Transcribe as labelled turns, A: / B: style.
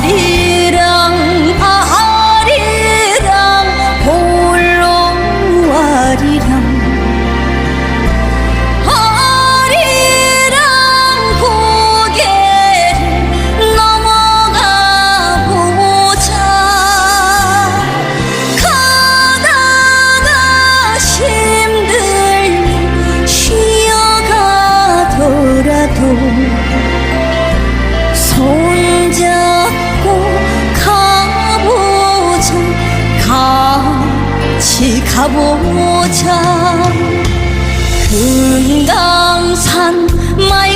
A: body 가보자. 금강산 맑